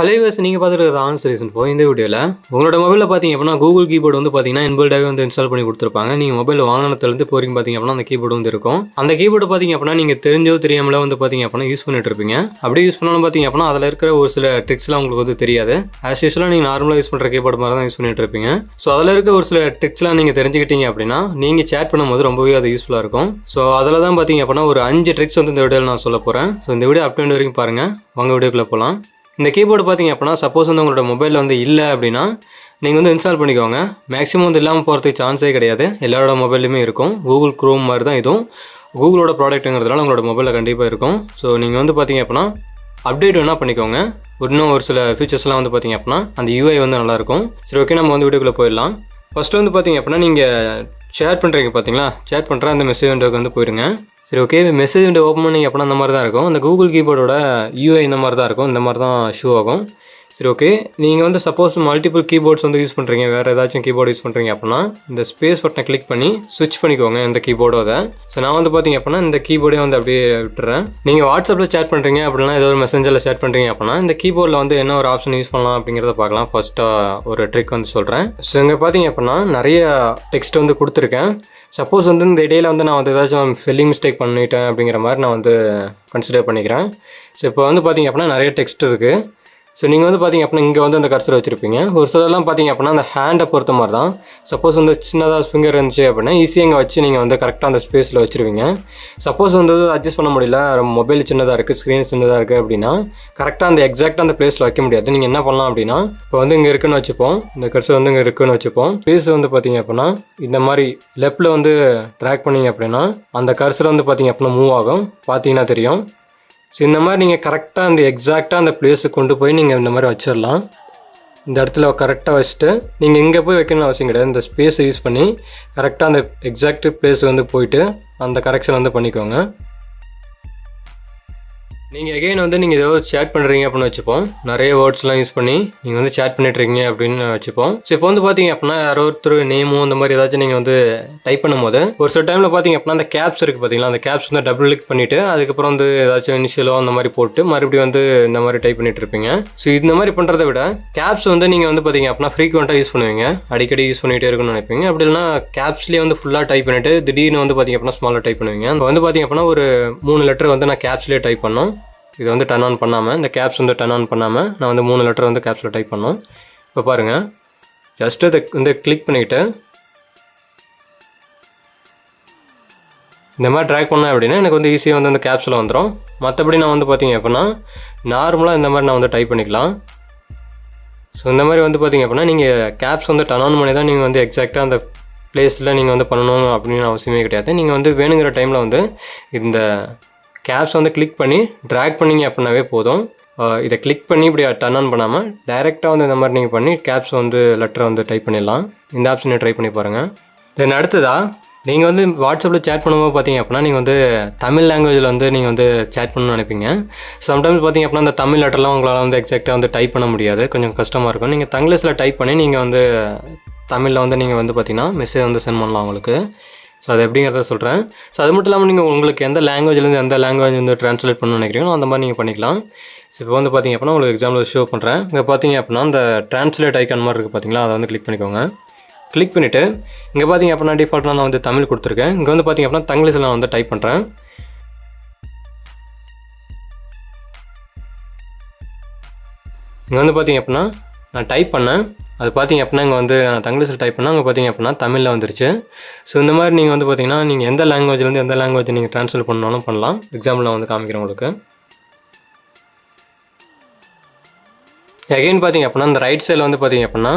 Hello use நீங்கள் பார்த்துருக்கிறது answer reason போய் இந்த வீடியோவில் உங்களோட மொபைலில் பார்த்தீங்க அப்படின்னா கூகுள் கீபோர்டு வந்து பார்த்தீங்கன்னா இன்பில்டாகவே வந்து இன்ஸ்டால் பண்ணி கொடுத்துருப்பாங்க. நீங்கள் மொபைல் வாங்கினத்துலேருந்து இப்போ வரைக்கும் பார்த்தீங்க அப்படின்னா அந்த கீபோர்டு வந்து இருக்கும். அந்த கீபோர்டு பார்த்தீங்க அப்படின்னா நீங்கள் தெரிஞ்சோ தெரியாமலோ வந்து பார்த்தீங்க அப்படின்னா யூஸ் பண்ணிட்டு இருப்பீங்க. அப்படியே யூஸ் பண்ணாலும் பார்த்தீங்க அப்படின்னா அதில் இருக்கிற ஒரு சில ட்ரிக்ஸ்லாம் உங்களுக்கு வந்து தெரியாது. ஆஸ் யூஸ்வலாக நீங்கள் நார்மலாக யூஸ் பண்ணுற கீபோர்டு மாதிரி தான் யூஸ் பண்ணிட்டு இருப்பீங்க. ஸோ அதில் இருக்க ஒரு சில ட்ரிக்ஸ்லாம் நீங்கள் தெரிஞ்சுக்கிட்டீங்க அப்படின்னா நீங்கள் சேட் பண்ணும்போது ரொம்பவே அது யூஸ்ஃபுல்லாக இருக்கும். ஸோ அதில் தான் பார்த்தீங்க அப்படின்னா ஒரு அஞ்சு ட்ரிக்ஸ் வந்து இந்த வீடியோவில் நான் சொல்ல போகிறேன் ஸோ இந்த வீடியோ அப்டேட் வரைக்கும் பாருங்கள் உங்கள் வீடியோக்குள்ளே போகலாம் இந்த கீபோர்டு பார்த்தீங்க அப்படின்னா சப்போஸ் வந்து உங்களோட மொபைலில் வந்து இல்லை அப்படின்னா நீங்கள் வந்து இன்ஸ்டால் பண்ணிக்கோங்க. மேக்ஸிமம் வந்து இல்லாமல் போகிறதுக்கு சான்ஸே கிடையாது. எல்லாரோட மொபைல்லையுமே இருக்கும். கூகுள் க்ரோம் மாதிரி தான் இதுவும். கூகுளோட ப்ராடக்ட்டுங்கிறதுனால உங்களோட மொபைலில் கண்டிப்பாக இருக்கும். ஸோ நீங்கள் வந்து பார்த்தீங்க அப்படின்னா அப்டேட் வேணால் பண்ணிக்கோங்க. இன்னும் ஒரு சில ஃபீச்சர்ஸ்லாம் வந்து பார்த்தீங்க அப்படின்னா அந்த யூஐ வந்து நல்லாயிருக்கும் சரி ஓகே நம்ம வந்து வீடியோக்குள்ளே போயிடலாம். ஃபஸ்ட்டு வந்து பார்த்தீங்க அப்படின்னா நீங்கள் ஷேர் பண்ணுறீங்க பார்த்தீங்களா ஷேர் பண்ணுற அந்த மெசேஜ் விண்டோக்கு வந்து போயிடுங்க சரி ஓகே மெசேஜ் விண்டோ ஓப்பன் பண்ணி அப்படின்னா அந்த மாதிரி தான் இருக்கும். அந்த கூகுள் கீபோர்டோட யூஐ இந்த மாதிரி தான் இருக்கும். இந்த மாதிரி தான் ஷூ ஆகும். சரி ஓகே நீங்கள் வந்து சப்போஸ் மல்டிபிள் கீபோர்ட்ஸ் வந்து யூஸ் பண்ணுறீங்க வேறு ஏதாச்சும் கீபோர்டு யூஸ் பண்ணுறீங்க அப்படின்னா இந்த ஸ்பேஸ் பட்டனை கிளிக் பண்ணி ஸ்விட்ச் பண்ணிக்கோங்க இந்த கீபோர்டோட ஸோ நான் வந்து பார்த்தீங்க அப்படின்னா இந்த கீபோர்டே வந்து அப்படியே விட்டுறேன். நீங்கள் வாட்ஸ்அப்பில் சேட் பண்ணுறீங்க அப்படின்னா ஏதோ ஒரு மெசேஜரில் சேட் பண்ணுறீங்க அப்படின்னா இந்த கீபோர்டில் வந்து என்ன ஒரு ஆப்ஷன் யூஸ் பண்ணலாம் அப்படிங்கிறத பார்க்கலாம். ஃபர்ஸ்ட்டாக ஒரு ட்ரிக் வந்து சொல்கிறேன் ஸோ இங்கே பார்த்தீங்க அப்படின்னா நிறைய டெக்ஸ்ட் வந்து கொடுத்துருக்கேன். சப்போஸ் வந்து இந்த இடையில வந்து நான் வந்து ஏதாச்சும் ஃபில்லிங் மிஸ்டேக் பண்ணிட்டேன் அப்படிங்கிற மாதிரி நான் வந்து கன்சிடர் பண்ணிக்கிறேன். ஸோ இப்போ வந்து பார்த்தீங்க அப்படின்னா நிறைய டெக்ஸ்ட் இருக்குது ஸோ நீங்கள் வந்து பார்த்தீங்க அப்படின்னா இங்கே வந்து அந்த கர்சர் வச்சுருப்பீங்க. ஒரு சிலர்லாம் பார்த்தீங்க அப்படின்னா அந்த ஹேண்டை பொறுத்த மாதிரி தான் சப்போஸ் வந்து சின்னதாக ஃபிங்கர் இருந்துச்சு அப்படின்னா ஈஸியாக இங்கே வச்சு நீங்கள் வந்து கரெக்டாக அந்த ஸ்பேஸில் வச்சுருவீங்க. சப்போஸ் வந்து அட்ஜஸ்ட் பண்ண முடியல மொபைல் சின்னதாக இருக்குது ஸ்க்ரீன் சின்னதாக இருக்குது அப்படின்னா கரெக்டாக அந்த எக்ஸாக்டாக அந்த பிளேஸில் வைக்க முடியாது. நீங்கள் என்ன பண்ணலாம் அப்படின்னா இப்போ வந்து இங்கே இருக்குன்னு வச்சுப்போம். இந்த கர்சர் வந்து இங்கே இருக்குன்னு வச்சுப்போம். ஸ்பேஸ் வந்து பார்த்தீங்க அப்படின்னா இந்த மாதிரி லெஃப்ட்டில் வந்து ட்ராக் பண்ணீங்க அப்படின்னா அந்த கர்சர் வந்து பார்த்தீங்க அப்படின்னா மூவ் ஆகும். பார்த்தீங்கன்னா தெரியும். ஸோ இந்த மாதிரி நீங்கள் கரெக்டாக அந்த எக்ஸாக்டாக அந்த பிளேஸுக்கு கொண்டு போய் நீங்கள் இந்த மாதிரி வச்சிடலாம் இந்த இடத்துல கரெக்டாக வச்சுட்டு நீங்கள் இங்கே போய் வைக்கணும்னு அவசியம் கிடையாது. இந்த ஸ்பேஸை யூஸ் பண்ணி கரெக்டாக அந்த எக்ஸாக்ட் பிளேஸுக்கு வந்து போயிட்டு அந்த கரெக்ஷன் வந்து பண்ணிக்கோங்க. நீங்கள் எகைன் வந்து நீங்கள் ஏதோ சேட் பண்ணுறீங்க அப்படின்னு வச்சுப்போம். நிறைய வேர்ட்ஸ்லாம் யூஸ் பண்ணி நீங்கள் வந்து சேட் பண்ணிட்டுருக்கீங்க அப்படின்னு வச்சுப்போம். ஸோ இப்போ வந்து பார்த்தீங்க அப்படின்னா யாரோ ஒருத்தர் நேமும் அந்த மாதிரி ஏதாச்சும் நீங்கள் வந்து டைப் பண்ணும்போது ஒரு சில டைமில் பார்த்தீங்க அப்படின்னா அந்த கேப்ஸ் இருக்குது பார்த்தீங்களா அந்த கேப்ஸ் வந்து டபுள் கிளிக் பண்ணிவிட்டு அதுக்கப்புறம் வந்து ஏதாச்சும் இனிஷியலோ அந்த மாதிரி போட்டு மறுபடியும் வந்து இந்த மாதிரி டைப் பண்ணிட்டு இருப்பீங்க. ஸோ இந்த மாதிரி பண்ணுறதை விட கேப்ஸ் வந்து நீங்கள் வந்து பார்த்தீங்க அப்படின்னா ஃப்ரீக்வெண்ட்டாக யூஸ் பண்ணுவீங்க. அடிக்கடி யூஸ் பண்ணிகிட்டே இருக்குன்னு நினைப்பீங்க. அப்படி இல்லைனா கேப்ஸ்லேயே வந்து ஃபுல்லாக டைப் பண்ணிவிட்டு திடீர்னு வந்து பார்த்தீங்க அப்படின்னா ஸ்மாலாக டைப் பண்ணுவீங்க. வந்து பார்த்தீங்க அப்படின்னா ஒரு மூணு லெட்டர் வந்து நான் கேப்ஸ்லேயே டைப் பண்ணோம். இது வந்து டர்ன் ஆன் பண்ணாமல் இந்த கேப்ஸ் வந்து டர்ன் ஆன் பண்ணாமல் நான் வந்து மூணு லெட்டர் வந்து கேப்ஸில் டைப் பண்ணோம் இப்போ பாருங்கள் ஜஸ்ட்டு இதை வந்து கிளிக் பண்ணிக்கிட்டு இந்த மாதிரி ட்ராக் பண்ணேன் அப்படின்னா எனக்கு வந்து ஈஸியாக வந்து அந்த கேப்ஸில் வந்துடும் மற்றபடி நான் வந்து பார்த்தீங்க அப்படின்னா நார்மலாக இந்த மாதிரி நான் வந்து டைப் பண்ணிக்கலாம். ஸோ இந்த மாதிரி வந்து பார்த்தீங்க அப்படின்னா நீங்கள் கேப்ஸ் வந்து டர்ன் ஆன் பண்ணி தான் நீங்கள் வந்து எக்ஸாக்டாக அந்த பிளேஸில் நீங்கள் வந்து பண்ணணும் அப்படின்னு அவசியமே கிடையாது. நீங்கள் வந்து வேணுங்கிற டைமில் வந்து இந்த கேப்ஸ் வந்து கிளிக் பண்ணி ட்ராக் பண்ணிங்க அப்படின்னாவே போதும். இதை கிளிக் பண்ணி இப்படி டர்ன் ஆன் பண்ணாமல் டைரெக்டாக வந்து இந்த மாதிரி நீங்கள் பண்ணி கேப்ஸ் வந்து லெட்டரை வந்து டைப் பண்ணிடலாம். இந்த ஆப்ஷனை ட்ரை பண்ணி பாருங்கள் தென் அடுத்ததா நீங்கள் வந்து வாட்ஸ்அப்பில் சேட் பண்ணும்போது பார்த்தீங்க அப்படின்னா நீங்கள் வந்து தமிழ் லாங்குவேஜில் வந்து நீங்கள் வந்து சேட் பண்ணணும்னு நினைப்பீங்க. சம்டைம்ஸ் பார்த்தீங்க அப்படின்னா அந்த தமிழ் லெட்டர்லாம் உங்களால் வந்து எக்ஸாக்டாக வந்து டைப் பண்ண முடியாது. கொஞ்சம் கஷ்டமாக இருக்கும். நீங்கள் தங்கிலீஷில் டைப் பண்ணி நீங்கள் வந்து தமிழில் வந்து நீங்கள் வந்து பார்த்தீங்கன்னா மெசேஜ் வந்து சென்ட் பண்ணலாம் உங்களுக்கு. ஸோ அது எப்படிங்கிறத சொல்கிறேன் ஸோ அது மட்டும் இல்லாமல் நீங்கள் உங்களுக்கு எந்த லாங்குவேஜ்லேருந்து எந்த லாங்குவேஜ் வந்து ட்ரான்ஸ்லேட் பண்ணணும்னு நினைக்கிறீங்களோ அந்த மாதிரி நீங்கள் பண்ணிக்கலாம். ஸோ இப்போ வந்து பார்த்தீங்க அப்படின்னா உங்களுக்கு எக்ஸாம்பிள் ஷோ பண்ணுறேன் இங்கே பார்த்தீங்க அப்படின்னா அந்த ட்ரான்ஸ்லேட் ஐக்கான் மாதிரி இருக்குது பார்த்தீங்களா அதை வந்து கிளிக் பண்ணிக்கோங்க. கிளிக் பண்ணிவிட்டு இங்கே பார்த்தீங்க அப்படின்னா டிஃபால்ட்டாக நான் வந்து தமிழ் கொடுத்துருக்கேன். இங்கே வந்து பார்த்தீங்க அப்படின்னா தங்கிலீஷில் நான் வந்து டைப் பண்ணுறேன் இங்கே வந்து பார்த்தீங்க அப்படின்னா நான் டைப் பண்ணேன். அது பார்த்தீங்க அப்படின்னா இங்கே வந்து நான் தங்கிலீஷில் டைப் பண்ணால் அங்கே பார்த்தீங்க அப்படின்னா தமிழில் வந்துருச்சு. ஸோ இந்த மாதிரி நீங்கள் வந்து பார்த்தீங்கன்னா நீங்கள் எந்த லாங்குவேஜ்லேருந்து எந்த லாங்குவேஜ் நீங்கள் ட்ரான்ஸ்லேட் பண்ணாலும் பண்ணலாம். எக்ஸாம்பிள் நான் வந்து காமிக்கிறேன் உங்களுக்கு. அகைன் பார்த்தீங்க அப்படின்னா இந்த ரைட் சைடில் வந்து பார்த்தீங்க அப்படின்னா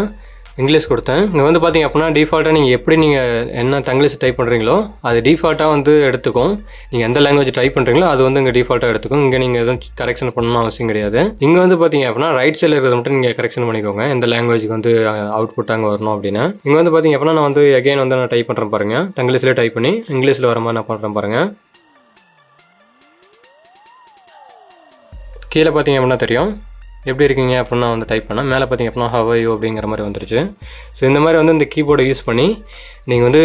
இங்கிலீஷ் கொடுத்தேன். இங்கே வந்து பார்த்தீங்க அப்படின்னா டிஃபால்ட்டாக நீங்கள் எப்படி நீங்கள் என்ன தங்கிலீஷ் டைப் பண்ணுறீங்களோ அது டிஃபால்ட்டாக வந்து எடுத்துக்கும். நீங்கள் எந்த லாங்குவேஜ் டைப் பண்ணுறீங்களோ அது வந்து இங்கே டிஃபால்ட்டாக எடுத்துக்கும். இங்கே நீங்கள் எதுவும் கரெக்ஷன் பண்ணணும் அவசியம் கிடையாது. இங்கே வந்து பார்த்தீங்க அப்படின்னா ரைட் சைடில் இருக்கிறது மட்டும் நீங்கள் கரெக்ஷன் பண்ணிக்கோங்க. எந்த லாங்குவேஜுக்கு வந்து அவுட்புட் அங்கே வரணும் அப்படின்னு. இங்கே வந்து பார்த்தீங்க அப்படின்னா நான் வந்து எகைன் வந்து நான் டைப் பண்ணுறேன் பாருங்கள் தங்கிலீஷ்லேயே டைப் பண்ணி இங்கிலீஷில் வர மாதிரி நான் பண்ணுறேன் பாருங்கள் கீழே பார்த்தீங்க அப்படின்னா தெரியும். எப்படி இருக்கீங்க அப்படின்னு வந்து டைப் பண்ணால் மேலே பார்த்தீங்க அப்படின்னா ஹவையோ அப்படிங்கிற மாதிரி வந்துருச்சு. ஸோ இந்த மாதிரி வந்து இந்த கீபோர்டை யூஸ் பண்ணி நீங்கள் வந்து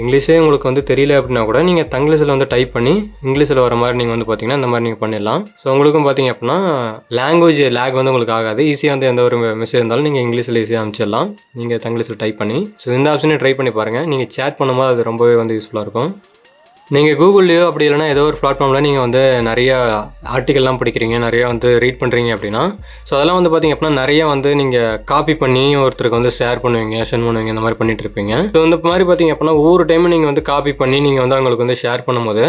இங்கிலீஷே உங்களுக்கு வந்து தெரியல அப்படின்னா கூட நீங்கள் தங்கிலீஷில் வந்து டைப் பண்ணி இங்கிலீஷில் வர மாதிரி நீங்கள் வந்து பார்த்தீங்கன்னா இந்த மாதிரி நீங்கள் பண்ணிடலாம். ஸோ உங்களுக்கும் பார்த்தீங்க அப்படின்னா லாங்குவேஜ் லேக் வந்து உங்களுக்கு ஆகாது. ஈஸியாக வந்து எந்த ஒரு மெசேஜ் இருந்தாலும் நீங்கள் இங்கிலீஷில் ஈஸியாக அனுப்பிச்சிடலாம் நீங்கள் தங்கிலீஷில் டைப் பண்ணி. ஸோ இந்த ஆப்ஷனே ட்ரை பண்ணி பாருங்கள் நீங்கள் சேட் பண்ணும்போது அது ரொம்பவே வந்து யூஸ்ஃபுல்லாக இருக்கும். நீங்கள் கூகுள்லேயோ அப்படி இல்லைனா ஏதோ ஒரு பிளாட்ஃபார்மில் நீங்கள் வந்து நிறைய ஆர்டிக்கல்லாம் படிக்கிறீங்க நிறையா வந்து ரீட் பண்ணுறீங்க அப்படின்னா ஸோ அதெல்லாம் வந்து பார்த்தீங்க அப்படின்னா நிறைய வந்து நீங்கள் காப்பி பண்ணி ஒருத்தருக்கு வந்து ஷேர் பண்ணுவீங்க சென்ட் பண்ணுவீங்க இந்த மாதிரி பண்ணிட்டு இருப்பீங்க. ஸோ இந்த மாதிரி பார்த்தீங்க அப்படின்னா ஒவ்வொரு டைமும் நீங்கள் வந்து காப்பி பண்ணி நீங்கள் வந்து அவங்களுக்கு வந்து ஷேர் பண்ணும்போது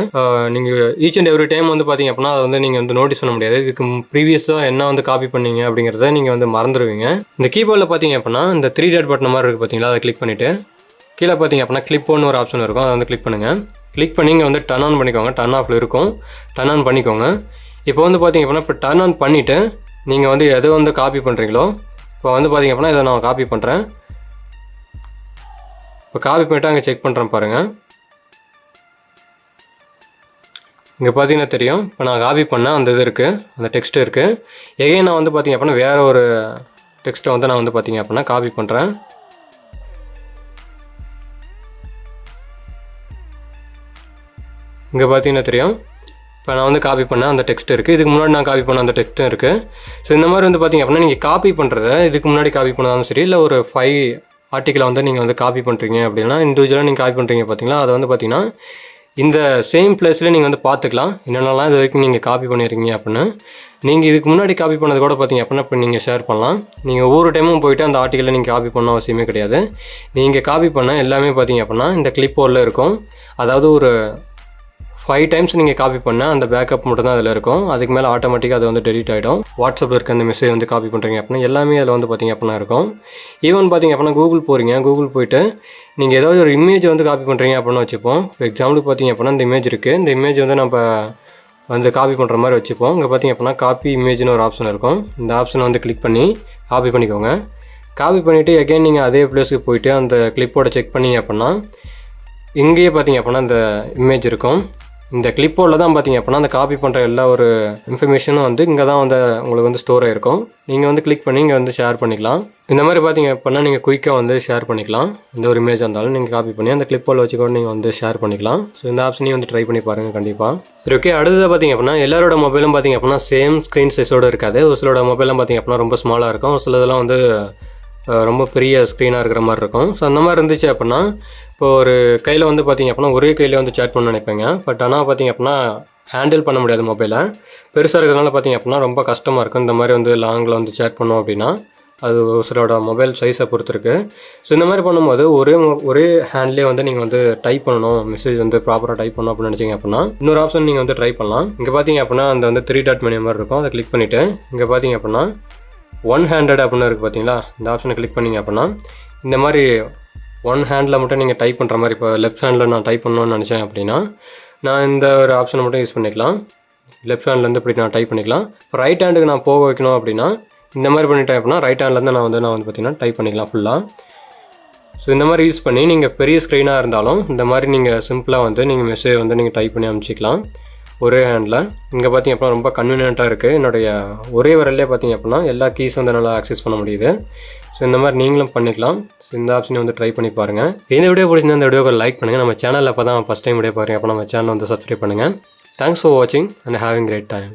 நீங்கள் ஈச் அண்ட் எவ்ரி டைம் வந்து பார்த்தீங்க அப்படின்னா அதை வந்து நீங்கள் வந்து நோட்டீஸ் பண்ண முடியாது. இதுக்கு ப்ரீவியஸாக என்ன வந்து காப்பி பண்ணீங்க அப்படிங்கிறத நீங்கள் வந்து மறந்துடுவீங்க இந்த கீபோர்டில் பார்த்தீங்க அப்படின்னா இந்த த்ரீ டேட் பட்டன் மாதிரி இருக்குது பார்த்தீங்களா அதை கிளிக் பண்ணிவிட்டு கீழே பார்த்தீங்க அப்படின்னா கிளிப் ஒன்று ஒரு ஆப்ஷன் இருக்கும். அதை வந்து கிளிக் பண்ணுங்கள் கிளிக் பண்ணி இங்கே வந்து டர்ன் ஆன் பண்ணிக்கோங்க. டர்ன் ஆஃபில் இருக்கும். டர்ன் ஆன் பண்ணிக்கோங்க. இப்போ வந்து பார்த்திங்க அப்படின்னா இப்போ டர்ன் ஆன் பண்ணிவிட்டு நீங்கள் வந்து எதை வந்து காப்பி பண்ணுறீங்களோ இப்போ வந்து பார்த்திங்க அப்படின்னா இதை நான் காப்பி பண்ணுறேன் இப்போ காப்பி பண்ணிவிட்டு அங்கே செக் பண்ணுறேன் பாருங்கள் இங்கே பார்த்தீங்கன்னா தெரியும். இப்போ நான் காப்பி பண்ணேன் அந்த இது இருக்குது அந்த டெக்ஸ்ட் இருக்குது எகைன் நான் வந்து பார்த்தீங்க அப்படின்னா வேறு ஒரு டெக்ஸ்ட்டை வந்து நான் வந்து பார்த்தீங்க அப்படின்னா காப்பி பண்ணுறேன் இங்கே பார்த்தீங்கன்னா தெரியும். இப்போ நான் வந்து காப்பி பண்ணேன் அந்த டெக்ஸ்ட் இருக்குது இதுக்கு முன்னாடி நான் காப்பி பண்ண அந்த டெக்ஸ்ட்டும் இருக்குது ஸோ இந்த மாதிரி வந்து பார்த்தீங்க அப்படின்னா நீங்கள் காப்பி பண்ணுறத இதுக்கு முன்னாடி காப்பி பண்ணாலும் சரி இல்லை ஒரு ஃபைவ் ஆர்டிக்கலை வந்து நீங்கள் வந்து காப்பி பண்ணுறீங்க அப்படின்னா இண்டிவிஜுவலாக நீங்கள் காப்பி பண்ணுறீங்க பார்த்தீங்களா அதை வந்து பார்த்தீங்கன்னா இந்த சேம் பிளேஸில் நீங்கள் வந்து பார்த்துக்கலாம் என்னென்னலாம் இது வரைக்கும் நீங்கள் காப்பி பண்ணியிருக்கீங்க அப்படின்னு. நீங்கள் இதுக்கு முன்னாடி காப்பி பண்ணது கூட பார்த்தீங்க அப்படின்னா இப்போ நீங்கள் ஷேர் பண்ணலாம். நீங்கள் ஒவ்வொரு டைமும் போயிட்டு அந்த ஆர்டிக்கலை நீங்கள் காப்பி பண்ண அவசியமே கிடையாது. நீங்கள் காப்பி பண்ண எல்லாமே பார்த்தீங்க அப்படின்னா இந்த கிளிப் போர்டில் இருக்கும். அதாவது ஒரு ஃபைவ் டைம்ஸ் நீங்கள் காப்பி பண்ணால் அந்த பேக்கப் மட்டும் தான் அதில் இருக்கும். அதுக்கு மேலே ஆட்டோமேட்டிக்காக அது வந்து டெலிட் ஆகிடும் வாட்ஸ்அப்பில் இருக்க அந்த மெசேஜ் வந்து காப்பி பண்ணுறீங்க அப்படின்னா எல்லாமே அதில் வந்து பார்த்தீங்க அப்படின்னா இருக்கும். ஈவன் பார்த்தீங்க அப்படின்னா கூகுள் போகிறீங்க கூகுள் போயிட்டு நீங்கள் ஏதாவது ஒரு இமேஜ் வந்து காப்பி பண்ணுறீங்க அப்படின்னு வச்சுப்போம். இப்போ எக்ஸாம்பிளுக்கு பார்த்தீங்க அப்படின்னா இந்த இமேஜ் இருக்குது இந்த இமேஜ் வந்து நம்ம வந்து காப்பி பண்ணுற மாதிரி வச்சுப்போம். இங்கே பார்த்தீங்க அப்படின்னா காப்பி இமேஜ்னு ஒரு ஆப்ஷன் இருக்கும். இந்த ஆப்ஷனை வந்து கிளிக் பண்ணி காப்பி பண்ணிக்கோங்க. காப்பி பண்ணிவிட்டு எகைன் நீங்கள் அதே பிளேஸுக்கு போயிட்டு அந்த கிளிப்போட செக் பண்ணிங்க அப்படின்னா இங்கேயே பார்த்தீங்க அப்படின்னா அந்த இமேஜ் இருக்கும். இந்த கிளிப்போர்டில் தான் பார்த்தீங்க அப்படின்னா அந்த காப்பி பண்ணுற எல்லா ஒரு இன்ஃபர்மேஷனும் வந்து இங்கே தான் வந்து உங்களுக்கு வந்து ஸ்டோர் ஆகிருக்கும் நீங்கள் வந்து கிளிக் பண்ணி இங்கே வந்து ஷேர் பண்ணிக்கலாம். இந்த மாதிரி பார்த்தீங்க அப்படின்னா நீங்கள் குயிக்காக வந்து ஷேர் பண்ணிக்கலாம். இந்த ஒரு இமேஜ் இருந்தாலும் நீங்கள் காப்பி பண்ணி அந்த கிளிப்போர்டில் வச்சு கூட நீங்கள் வந்து ஷேர் பண்ணிக்கலாம். ஸோ இந்த ஆப்ஷனையும் வந்து ட்ரை பண்ணி பாருங்கள் கண்டிப்பாக சரி ஓகே அடுத்தது பார்த்தீங்க அப்படின்னா எல்லாரோட மொபைலும் பார்த்தீங்க அப்படின்னா சேம் ஸ்க்ரீன் சைஸோடு இருக்காது. ஒரு சிலோட மொபைலும் பார்த்தீங்க அப்படின்னா ரொம்ப ஸ்மாலாக இருக்கும். ஒரு சிலதெல்லாம் வந்து ரொம்ப பெரிய ஸ்க்ரீனாக இருக்கிற மாதிரி இருக்கும். ஸோ அந்த மாதிரி இருந்துச்சு அப்படின்னா இப்போ ஒரு கையில் வந்து பார்த்தீங்க அப்படின்னா ஒரே கையில் வந்து சேட் பண்ண நினைப்பேங்க. பட் ஆனால் பார்த்தீங்க அப்படின்னா ஹேண்டில் பண்ண முடியாது மொபைலை பெருசாக இருக்கிறதுனால பார்த்தீங்க அப்படின்னா ரொம்ப கஷ்டமாக இருக்கும். இந்த மாதிரி வந்து லாங்கில் வந்து சேட் பண்ணோம் அப்படின்னா அது ஒரு சிலரோட மொபைல் சைஸை பொறுத்திருக்கு. ஸோ இந்த மாதிரி பண்ணும்போது ஒரே ஒரே ஹேண்ட்லேயே வந்து நீங்கள் வந்து டைப் பண்ணணும். மெசேஜ் வந்து ப்ராப்பராக டைப் பண்ணணும் அப்படின்னு நினச்சிங்க அப்படின்னா இன்னொரு ஆப்ஷன் நீங்கள் வந்து ட்ரை பண்ணலாம். இங்கே பார்த்தீங்க அப்படின்னா அந்த வந்து த்ரீ டாட் மெனு மாதிரி இருக்கும். அதை கிளிக் பண்ணிவிட்டு இங்கே பார்த்தீங்க அப்படின்னா ஒன் ஹேண்டட் அப்படின்னு இருக்குது பார்த்தீங்களா? இந்த ஆப்ஷனை கிளிக் பண்ணிங்க அப்படின்னா இந்த மாதிரி ஒன் ஹேண்டில் மட்டும் நீங்கள் டைப் பண்ணுற மாதிரி இப்போ லெஃப்ட் ஹேண்டில் நான் டைப் பண்ணணும்னு நினச்சேன் அப்படின்னா நான் இந்த ஒரு ஆப்ஷனை மட்டும் யூஸ் பண்ணிக்கலாம். லெஃப்ட் ஹேண்ட்லேருந்து இப்படி நான் டைப் பண்ணிக்கலாம். இப்போ ரைட் ஹேண்டுக்கு நான் போக வைக்கணும் அப்படின்னா இந்த மாதிரி பண்ணிட்டேன் அப்படின்னா ரைட் ஹேண்ட்லேருந்து நான் வந்து நான் வந்து பார்த்தீங்கன்னா டைப் பண்ணிக்கலாம் ஃபுல்லாக ஸோ இந்த மாதிரி யூஸ் பண்ணி நீங்கள் பெரிய ஸ்க்ரீனாக இருந்தாலும் இந்த மாதிரி நீங்கள் சிம்பிளாக வந்து நீங்கள் மெசேஜ் வந்து நீங்கள் டைப் பண்ணி அனுப்பிச்சிக்கலாம். ஒரே ஹேண்டில் இங்கே பார்த்தீங்க அப்படின்னா ரொம்ப கன்வீனியண்ட்டாக இருக்குது என்னுடைய ஒரே விரல்லே பார்த்தீங்க அப்படின்னா எல்லா கீஸ் வந்து நல்லா ஆக்சஸ் பண்ண முடியுது. ஸோ இந்த மாதிரி நீங்களும் பண்ணிக்கலாம். ஸோ இந்த ஆப்ஷனை வந்து ட்ரை பண்ணி பாருங்கள் இந்த வீடியோ பிடிச்சிருந்தா இந்த வீடியோக்கு லைக் பண்ணுங்கள் நம்ம சேனலில் அப்போ தான் ஃபஸ்ட் டைம் வீடியோ பாருங்கள் அப்போ நம்ம சேனல் வந்து சப்ஸ்கிரைப் பண்ணுங்கள் தேங்க்ஸ் ஃபார் வாட்சிங் அண்ட் ஹேவிங் கிரேட் டைம்